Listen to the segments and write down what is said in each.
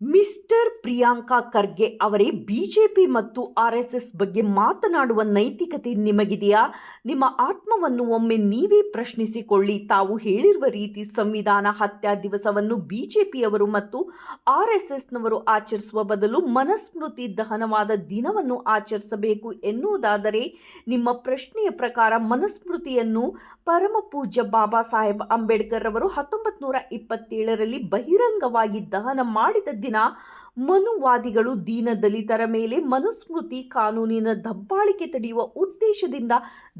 Mister Priyanka Kharge ಅವರೇ BJP ಮತ್ತು RSS ಬಗ್ಗೆ ಮಾತನಾಡುವ ನೈತಿಕತೆ ನಿಮಗಿದೆಯಾ? ನಿಮ್ಮ ಆತ್ಮವನ್ನು ಒಮ್ಮೆ ನೀವೇ ಪ್ರಶ್ನಿಸಿಕೊಳ್ಳಿ. ತಾವು ಹೇಳಿರುವ ರೀತಿ ಸಂವಿಧಾನ ಹತ್ಯಾ ದಿವಸವನ್ನು ಬಿಜೆಪಿಯವರು ಮತ್ತು ಆರ್ಎಸ್ಎಸ್ನವರು ಆಚರಿಸುವ ಬದಲು ಮನಸ್ಮೃತಿ ದಹನವಾದ ದಿನವನ್ನು ಆಚರಿಸಬೇಕು ಎನ್ನುವುದಾದರೆ ನಿಮ್ಮ ಪ್ರಶ್ನೆಯ ಪ್ರಕಾರ ಮನಸ್ಮೃತಿಯನ್ನು ಪರಮ ಪೂಜ್ಯ ಬಾಬಾ ಸಾಹೇಬ್ ಅಂಬೇಡ್ಕರ್ ಅವರು ಹತ್ತೊಂಬತ್ತು ನೂರ ಇಪ್ಪತ್ತೇಳರಲ್ಲಿ ಬಹಿರಂಗವಾಗಿ ದಹನ ಮಾಡಿದ ದಿನ ಮನುವಾದಿಗಳು ದೀನ ದಲಿತರ ಮೇಲೆ ಮನುಸ್ಮೃತಿ ಕಾನೂನಿನ ದಬ್ಬಾಳಿಕೆ ತಡೆಯುವ ಉದ್ದೇಶದಿಂದ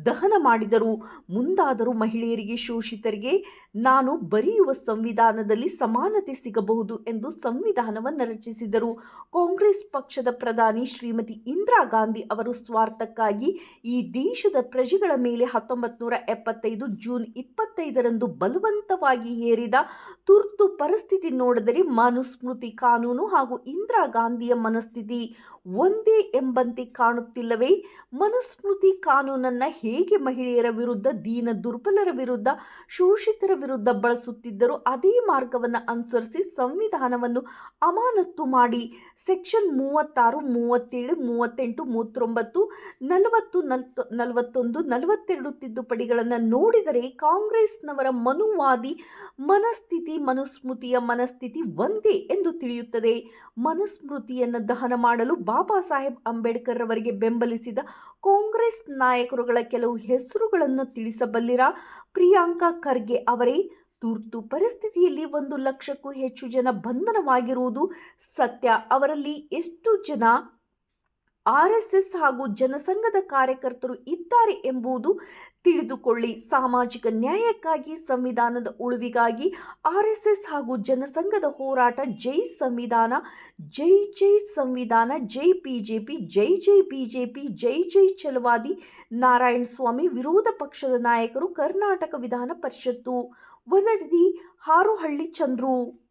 ದಹನ ಮಾಡಿದರು. ಮುಂದಾದರೂ ಮಹಿಳೆಯರಿಗೆ, ಶೋಷಿತರಿಗೆ ನಾನು ಬರೆಯುವ ಸಂವಿಧಾನದಲ್ಲಿ ಸಮಾನತೆ ಸಿಗಬಹುದು ಎಂದು ಸಂವಿಧಾನವನ್ನು ರಚಿಸಿದರು. ಕಾಂಗ್ರೆಸ್ ಪಕ್ಷದ ಪ್ರಧಾನಿ ಶ್ರೀಮತಿ ಇಂದಿರಾ ಗಾಂಧಿ ಅವರು ಸ್ವಾರ್ಥಕ್ಕಾಗಿ ಈ ದೇಶದ ಪ್ರಜೆಗಳ ಮೇಲೆ ಹತ್ತೊಂಬತ್ತು ನೂರ ಎಪ್ಪತ್ತೈದು ಜೂನ್ ಇಪ್ಪತ್ತೈದರಂದು ಬಲವಂತವಾಗಿ ಹೇರಿದ ತುರ್ತು ಪರಿಸ್ಥಿತಿ ನೋಡಿದರೆ ಮನುಸ್ಮೃತಿ ಕಾನೂನು ಹಾಗೂ ಇಂದಿರಾ ಗಾಂಧಿಯ ಮನಸ್ಥಿತಿ ಒಂದೇ ಎಂಬಂತೆ ಕಾಣುತ್ತಿಲ್ಲವೇ? ಮನುಸ್ಮೃತಿ ಕಾನೂನನ್ನು ಹೇಗೆ ಮಹಿಳೆಯರ ವಿರುದ್ಧ, ದೀನ ದುರ್ಬಲರ ವಿರುದ್ಧ, ಶೋಷಿತರ ವಿರುದ್ಧ ಬಳಸುತ್ತಿದ್ದರೂ ಅದೇ ಮಾರ್ಗವನ್ನು ಅನುಸರಿಸಿ ಸಂವಿಧಾನವನ್ನು ಅಮಾನತ್ತು ಮಾಡಿ. ಸೆಕ್ಷನ್ ಮೂವತ್ತಾರು, ಮೂವತ್ತೇಳು, ಮೂವತ್ತೆಂಟು, ಮೂವತ್ತೊಂಬತ್ತು, ನಲವತ್ತು, ನಲ್ತು, ನಲವತ್ತೊಂದು, ನಲವತ್ತೆರಡು ತಿದ್ದುಪಡಿಗಳನ್ನು ನೋಡಿದರೆ ಕಾಂಗ್ರೆಸ್ನವರ ಮನುವಾದಿ ಮನಸ್ಥಿತಿ, ಮನುಸ್ಮೃತಿಯ ಮನಸ್ಥಿತಿ ಒಂದೇ ಎಂದು ತಿಳಿಯುತ್ತದೆ. ಮನುಸ್ಮೃತಿಯನ್ನು ದಹನ ಮಾಡಲು ಬಾಬಾ ಸಾಹೇಬ್ ಅಂಬೇಡ್ಕರ್ ಅವರಿಗೆ ಬೆಂಬಲಿಸಿದ ಕಾಂಗ್ರೆಸ್ ನಾಯಕರುಗಳ ಕೆಲವು ಹೆಸರುಗಳನ್ನು ತಿಳಿಸಬಲ್ಲಿರಾ? ಪ್ರಿಯಾಂಕಾ ಖರ್ಗೆ ಅವರೇ, ತುರ್ತು ಪರಿಸ್ಥಿತಿಯಲ್ಲಿ ಒಂದು ಲಕ್ಷಕ್ಕೂ ಹೆಚ್ಚು ಜನ ಬಂಧನವಾಗಿರುವುದು ಸತ್ಯ. ಅವರಲ್ಲಿ ಎಷ್ಟು ಜನ ಆರ್ ಎಸ್ ಎಸ್ ಹಾಗೂ ಜನಸಂಘದ ಕಾರ್ಯಕರ್ತರು ಇದ್ದಾರೆ ಎಂಬುದು ತಿಳಿದುಕೊಳ್ಳಿ. ಸಾಮಾಜಿಕ ನ್ಯಾಯಕ್ಕಾಗಿ ಸಂವಿಧಾನದ ಉಳಿವಿಗಾಗಿ ಆರ್ ಎಸ್ ಎಸ್ ಹಾಗೂ ಜನಸಂಘದ ಹೋರಾಟ ಜೈ ಸಂವಿಧಾನ, ಜೈ ಜೈ ಸಂವಿಧಾನ, ಜೈ ಬಿಜೆಪಿ, ಜೈ ಜೈ ಬಿಜೆಪಿ, ಜೈ ಜೈ ಛಲವಾದಿ ನಾರಾಯಣ ಸ್ವಾಮಿ ವಿರೋಧ ಪಕ್ಷದ ನಾಯಕರು ಕರ್ನಾಟಕ ವಿಧಾನ ಪರಿಷತ್ತು. ವರದಿ ಹಾರುಹಳ್ಳಿ ಚಂದ್ರು.